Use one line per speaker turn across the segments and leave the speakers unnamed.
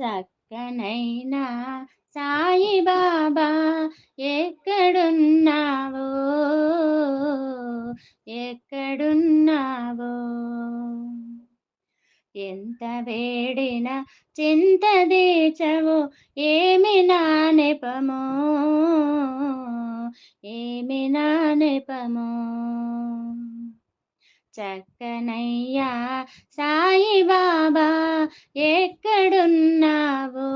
చక్కనైనా సాయి బాబా ఎక్కడున్నావో? ఎక్కడున్నావో? ఎంత వేడిన చింత దీచవో? ఏమి నా నెపమో? ఏమి నా నెపమో? చక్కనయ్యా సాయిబాబా ఎక్కడున్నావో?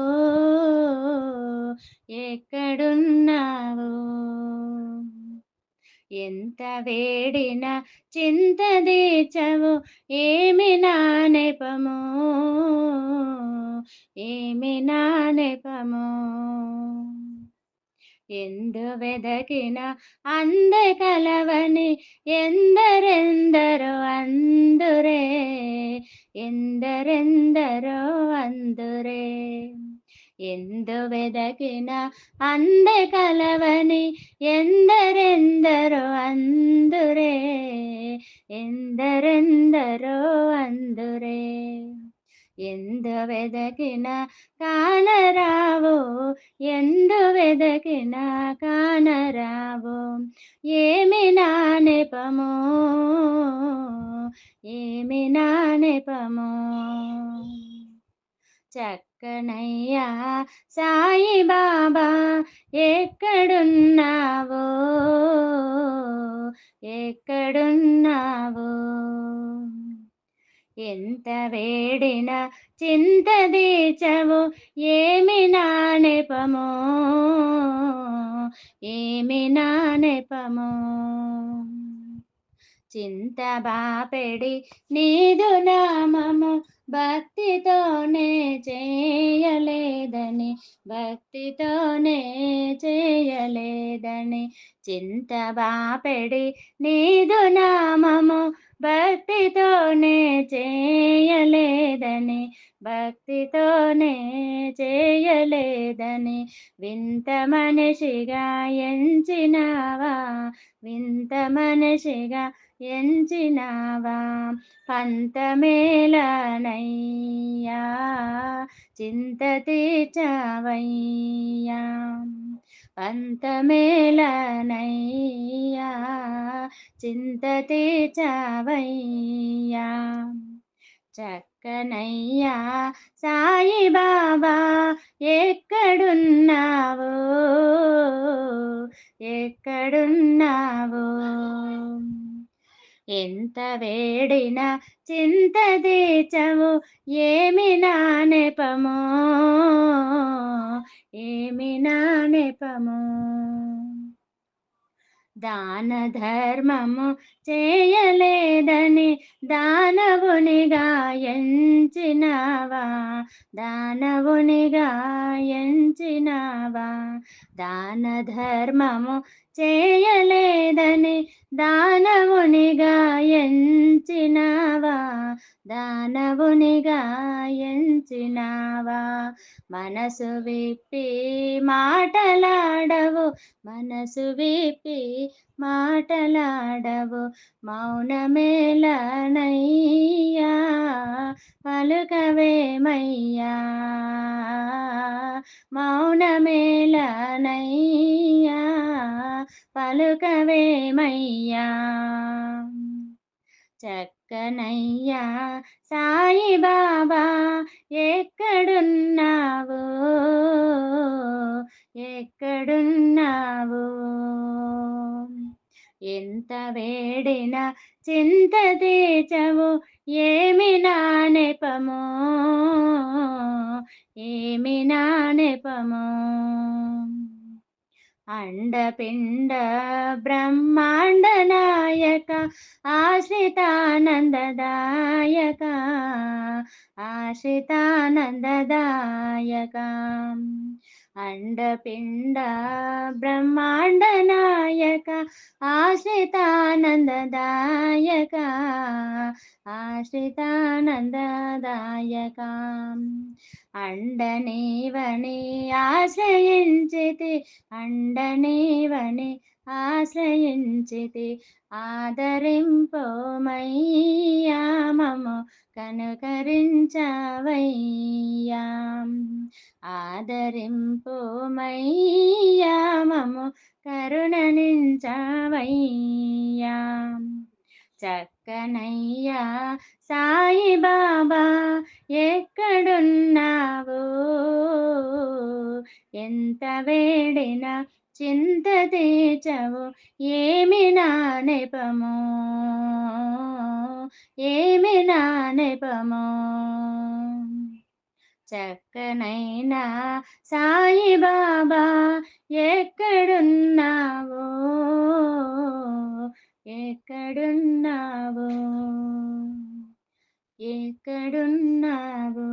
ఎక్కడున్నావో? ఎంత వేడిన చింత దీచవు ఏమి నా నెపమో? ఏమి నా నెపమో? ఎందు వెదకిన అంద కలవని ఎందరెందరో ఎందు వెదకిన అంద కలవని ఎందరెందరో అందురే ఎందరెందరో అందురే ఎందు వెదకిన కానరావో ఎందు వెదకిన చక్కనయ్యా సాయి బాబా ఎక్కడున్నావో? ఎక్కడున్నావో? ఎంత వేడిన చింత దీచవు ఏమి నానెపమో ఏమి నానెపమో చింత బాపెడి నీదు నామము భక్తితోనే చేయలేదని భక్తితోనే చేయలేదని చింత బాపెడి నీదు నామము భక్తితోనే చేయలేదని భక్తితోనే చేయలేదని వింత మనిషిగా ఎంచినావా? వింత మనిషిగా ఎంచినావా? పంతమేళనయ్యా చింత తీర్చవయ్యా. పంతమేళనయ్యా చింత తీర్చవయ్యా. చక్కనయ్యా సాయి బాబా ఎంత వేడిన చింత దీచవు ఏమి నా నెపమో? ఏమి నా నెపమో? దాన ధర్మము చేయలేదని దానవునిగా ఎంచినావా? దానవునిగా ఎంచినావా? దాన ధర్మము చేయలేదని దానవునిగా ఎంచినావా? దానవునిగా ఎంచినావా మనసు విప్పి మాటలాడవు. మనసు విప్పి మాటలాడవు. మౌనమేలనయ్యా పలుకవేమయ్యా? మౌనమేలనయ్యా పలుకవేమయ్యా? చక్క సాయి బాబా ఎక్కడున్నావు? ఎక్కడున్నావు? ఎంత వేడిన చింత తీచవు ఏమి నా అండపిండ బ్రహ్మాండ నాయక ఆశ్రితానందదాయక ఆశ్రితానందదాయక అండపిండ బ్రహ్మాండ నాయక ఆశ్రితానందదాయక ఆశ్రితానందదాయక అండనీవని ఆశ్రయించితి అండనీవని ఆశ్రయించితి ఆదరింపోమయ్యా మము కనుకరించవయ్యా. ఆదరింపోమయ్యా మము కరుణనించవయ్యా. చక్కనయ్యా సాయి బాబా ఎక్కడున్నావు? ఎంత వేడిన చింత తీర్చవు ఏమి నా నెపము? ఏమి నా నెపము? చక్కనైనా సాయి బాబా ఎక్కడున్నావో? ఎక్కడున్నావో? ఎక్కడున్నావు?